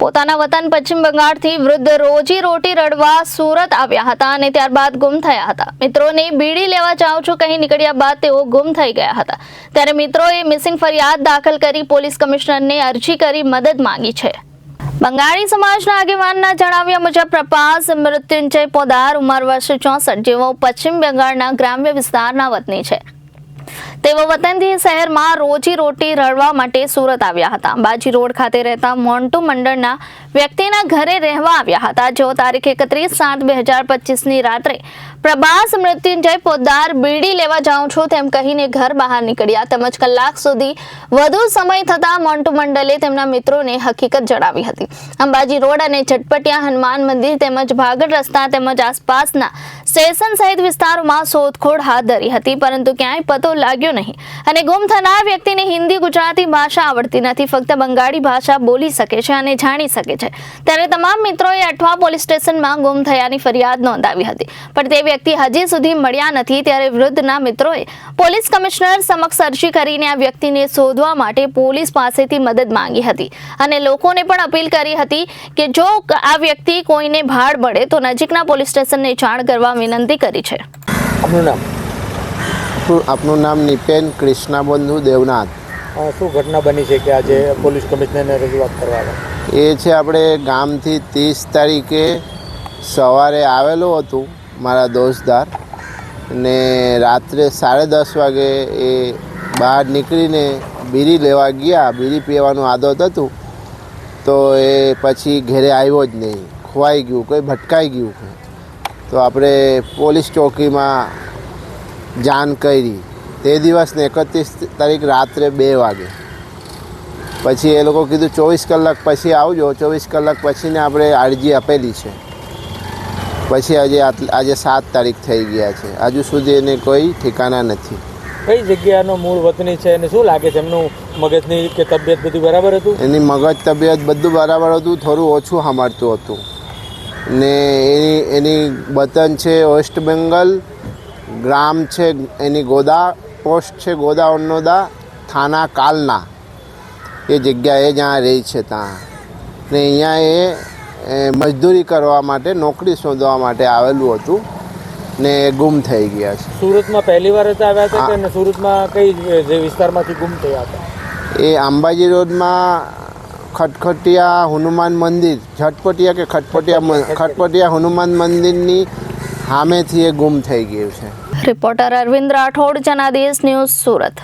પોતાના વતન પશ્ચિમ બંગાળથી વૃદ્ધ રોજી રોટી રડવા સુરત આવ્યા હતા અને ત્યારબાદ ગુમ થયા હતા. મિત્રોને બીડી લેવા જાઉં છું કહી નીકળ્યા બાદ તેઓ ગુમ થઈ ગયા હતા. ત્યારે મિત્રોએ મિસિંગ ફરિયાદ દાખલ કરી પોલીસ કમિશનરને અરજી કરી મદદ માંગી છે. બંગાળી સમાજના આગેવાનના જણાવ્યા મુજબ પ્રપાસ મૃત્યુંજય પોદાર ઉંમર વર્ષ ચોસઠ જેઓ પશ્ચિમ બંગાળના ગ્રામ્ય વિસ્તારના વતની છે. તેઓ વતનથી શહેરમાં રોજી રોટી રળવા માટે સુરત આવ્યા હતા. અંબાજી રોડ ખાતે રહેતા મોન્ટુ મંડળના વ્યક્તિના ઘરે રહેવા આવ્યા હતા. જેઓ તારીખ એકત્રીસ સાત બે હજાર પચીસની રાત્રે પ્રભાસ મૃત્યુંજય પોદ્દાર બીડી લેવા જાઉં છું તેમ કહીને ઘર બહાર નીકળ્યા. તેમજ કલાક સુધી વધુ સમય થતાં મોન્ટુ મંડલે તેમના મિત્રોને હકીકત જણાવી હતી. અંબાજી રોડ અને ચટપટિયા હનુમાન મંદિર તેમજ ભાગળ રસ્તા તેમજ આસપાસના સ્ટેશન સહિત વિસ્તારોમાં શોધખોળ હાથ ધરી હતી. પરંતુ ક્યાંય પતો લાગ્યો નહીં. અને ગુમ થનાર વ્યક્તિને હિન્દી ગુજરાતી ભાષા આવડતી નથી. ફક્ત બંગાળી ભાષા બોલી શકે છે અને જાણી શકે છે. ત્યારે તમામ મિત્રોએ અઠવા પોલીસ સ્ટેશનમાં ગુમ થયાની ફરિયાદ નોંધાવી હતી. પણ તે વ્યક્તિ હજી સુધી મળ્યા નથી ત્યારે વૃદ્ધના મિત્રોએ પોલીસ કમિશનર સમક્ષ અરજી કરીને આ વ્યક્તિને શોધવા માટે પોલીસ પાસેથી મદદ માંગી હતી. અને લોકોને પણ અપીલ કરી હતી કે જો આ વ્યક્તિ કોઈને ભાડ પડે તો નજીકના પોલીસ સ્ટેશનને જાણ કરવા વિનંતી કરી છે. આપનું નામ આપનું નામ નિપેન કૃષ્ણાબંધુ દેવનાથ. શું ઘટના બની છે કે આજે પોલીસ કમિશનરને રજૂઆત કરવા એ છે આપણે ગામથી ત્રીસ તારીખે સવારે આવેલું હતું મારા દોસ્તદાર ને રાત્રે સાડા દસ વાગે એ બહાર નીકળીને બીડી લેવા ગયા. બીડી પીવાનું આદત હતું તો એ પછી ઘરે આવ્યો જ નહીં. ખોવાઈ ગયું કોઈ ભટકાઈ ગયું તો આપણે પોલીસ ચોકીમાં જાણ કરી. તે દિવસને એકત્રીસ તારીખ રાત્રે બે વાગે. પછી એ લોકો કીધું ચોવીસ કલાક પછી આવજો. ચોવીસ કલાક પછીને આપણે અરજી આપેલી છે. પછી આજે આજે સાત તારીખ થઈ ગયા છે. હજુ સુધી એને કોઈ ઠેકાણા નથી. કઈ જગ્યાનો મૂળ વતની છે અને શું લાગે છે? એમનું મગજની કે તબિયત બધું બરાબર હતું? એની મગજ તબિયત બધું બરાબર હતું. થોડું ઓછું સાંભળતું હતું. ને એની એની વતન છે વેસ્ટ બેંગલ ગ્રામ છે એની ગોદા પોસ્ટ છે ગોદા ઓન્નોદા થાના કાલના. એ જગ્યાએ જ્યાં રહી છે ત્યાં. ને અહીંયા એ મજદૂરી કરવા માટે નોકરી શોધવા માટે આવેલું હતું. ને એ ગુમ થઈ ગયા છે. સુરતમાં પહેલી વાર જ આવ્યા હતા કે અને સુરતમાં કઈ જે વિસ્તારમાંથી ગુમ થયા હતા? એ અંબાજી રોડમાં ખટખટિયા હનુમાન મંદિર ઝટપટિયા કે ખટપટિયા. ખટપટિયા હનુમાન મંદિરની સામેથી એ ગુમ થઈ ગયું છે. Reporter Arvind Rathod Janadesh news Surat.